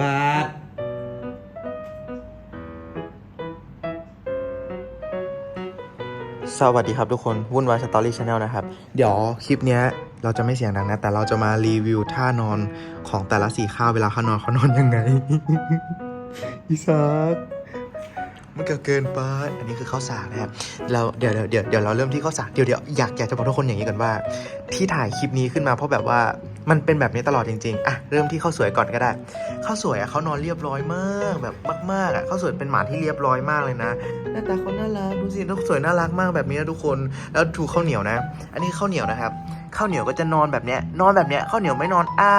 บาท สวัสดีครับทุกคนวุ่นวายสตอรี่ชาแนลนะครับ เดี๋ยวคลิปเนี้ยเราจะไม่เสียงดังนะ แต่เราจะมารีวิวท่านอนของแต่ละสีข้าวเวลาเขานอนเขานอนยังไง อีสาก มันก็เกินไป อันนี้คือข้าวสากนะครับเราเดี๋ยวเดี๋ยวเดี๋ยวเราเริ่มที่ข้าวสากเดี๋ยวเดี๋ยวอยากอยากจะบอกทุกคนอย่างนี้กันว่า ที่ถ่ายคลิปนี้ขึ้นมาเพราะแบบว่ามันเป็นแบบนี้ตลอดจริงๆ อะเริ่มที่ข้าวสวยก่อนก็ได้ ข้าวสวยอะเขานอนเรียบร้อยมากแบบมากๆอะข้าวสวยเป็นหมาที่เรียบร้อยมากเลยนะ หน้าตาเขาน่ารักดูสิลูกสวยน่ารักมากแบบนี้นะทุกคน แล้วดูข้าวเหนียวนะ อันนี้ข้าวเหนียวนะครับ ข้าวเหนียวก็จะนอนแบบเนี้ย นอนแบบเนี้ย ข้าวเหนียวไม่นอนอ้า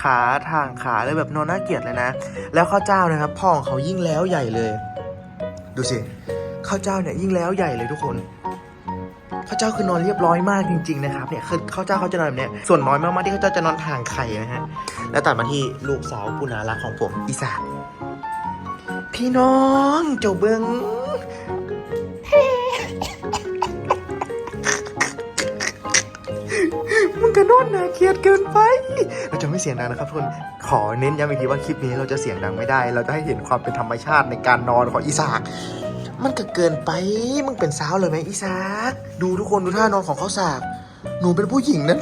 ขาทางขาเลยแบบนอนน่าเกลียดเลยนะ แล้วข้าวเจ้านะครับพ่อของเขายิ่งแล้วใหญ่เลย ดูสิข้าวเจ้าเนี่ยยิ่งแล้วใหญ่เลยทุกคนข้าวเจ้าคือนอนเรียบร้อยมากจริง ๆ นะครับเนี่ยคือข้าวเจ้าเขาจะนอนแบบเนี้ยส่วนน้อยมากๆที่ข้าวเจ้าจะนอนทางไข่นะฮะแล้วตัดมาที่ลูกสาวผู้น่ารักของผมอีสานพี่น้องเจ้าเบิง มึงก็นอนน่าเกลียดเกินไป เราจะไม่เสียงดังนะครับทุกคนขอเน้นย้ำอีกทีว่าคลิปนี้เราจะเสียงดังไม่ได้ เราจะให้เห็นความเป็นธรรมชาติในการนอนของอีสากมันก็เกินไป มึงเป็นสาวเลยไหมอีสากดูทุกคนดูท่านอนของเขาสาก หนูเป็นผู้หญิงนะ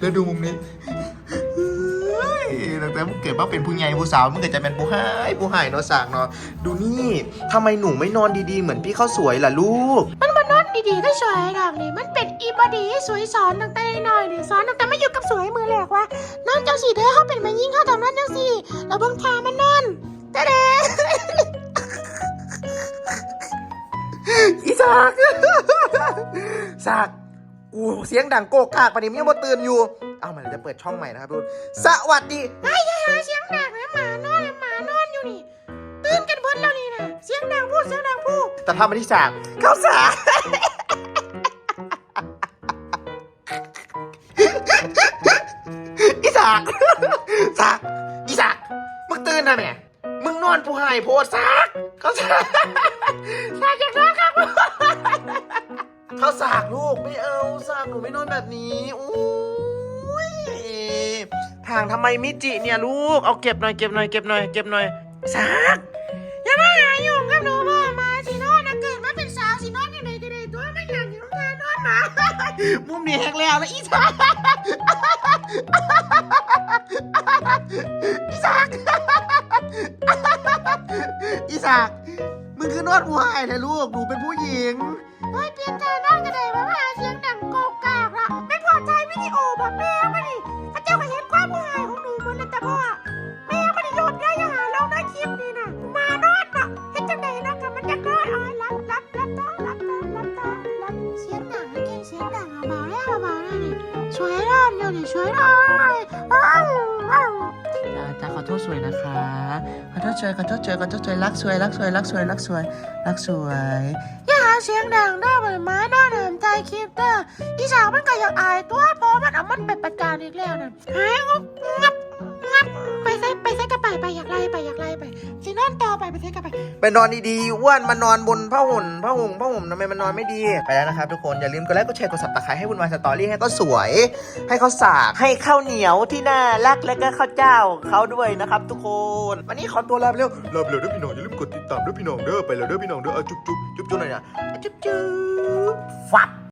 แล้วดูมุมนี้เฮ้ยตั้งแต่มึงเกิดมาเป็นผู้ใหญ่ผู้สาวมึงเกิดจะเป็นผู้หายผู้หายเนาะสากเนาะดูนี่ทำไมหนูไม่นอนดีๆ เหมือนพี่ข้าวสวยล่ะลูก มันมานอน ดีๆก็สวยดอกนี่มันเป็นอีบอดีสวยสอนตั้งแต่น้อยนี่สอนตั้งแต่ไม่อยู่กับสวยมือแหลกว่านอนจังสีเด้อเขาเป็นมายิ่งเขาทำนั่นจังสีแล้วเบิ่งพามันนอนแต่เด้อีสากสากกูเสียงดังโกกกากปะนี่มึงยังบ่ตื่นอยู่ เอามาเดี๋ยวจะเปิดช่องใหม่นะครับทุกคนสวัสดีไอ้ยายหาเสียงดัง เสียงดังพูดเสียงดังพูดแต่ทำมาที่สากเข้าสากอีสากสากอีสากมึงตื่นนะแม่มึงนอนผู้หายโพดสากเข้าสากสากอยากนอนครับเข้าสากลูกไม่เอาสากหนูไม่นอนแบบนี้อุ้ยทางทำไมมิจิเนี่ยลูกเอาเก็บหน่อยเก็บหน่อยเก็บหน่อยเก็บหน่อยสากอย่ามาหายุ่งกับหนู มุมนี้แหกแล้วนะอีสักอีสักอีสักมึงคือนวดหัวไอ้เลยลูกหนูเป็นผู้หญิงเฮ้ยเปลี่ยนใจนั่งกระไดมาหาเสียงดังโกกา วยนอนอยู่นี่ช่วยอ้าวอ้าวจ้าจ้าขอโทษสวยนะคะ ขอโทษสวยขอโทษสวยขอโทษสวยรักสวยรักสวยรักสวยรักสวยรักสวยอย่าหาเสียงดังเด้อเหมือนหมาเด้อเดิมใจคลิปเด้ออีสาวมันก็อยากอายตัวเพราะมันเอามันไปประจานอีกแล้วน่ะหายงบงับงับไปใส่ไปใส่กระไปไปอยากไลไปอยากไลไปสินอนต่อไปไปใส่กระไป ไปนอนดีๆอ้วนมานอนบนผ้าห่มผ้าห่มผ้าห่มทำไมมันนอนไม่ดี ไปแล้วนะครับทุกคนอย่าลืมกดไลค์กดแชร์กดสับตะไคร้ให้บุญมาสตอรี่ให้ก็สวย ให้เขาสากให้ข้าวเหนียวที่น่ารักและก็ข้าวเจ้าเขาด้วยนะครับ ทุกคน วันนี้ขอตัวลาไปแล้วลาไปแล้วเด้อพี่น้องอย่าลืมกดติดตามเด้อพี่น้องเด้อไปแล้วเด้อพี่น้องเด้อจุ๊บจุ๊บจุ๊บจุ๊บหน่อยนะจุ๊บจุ๊บฟับ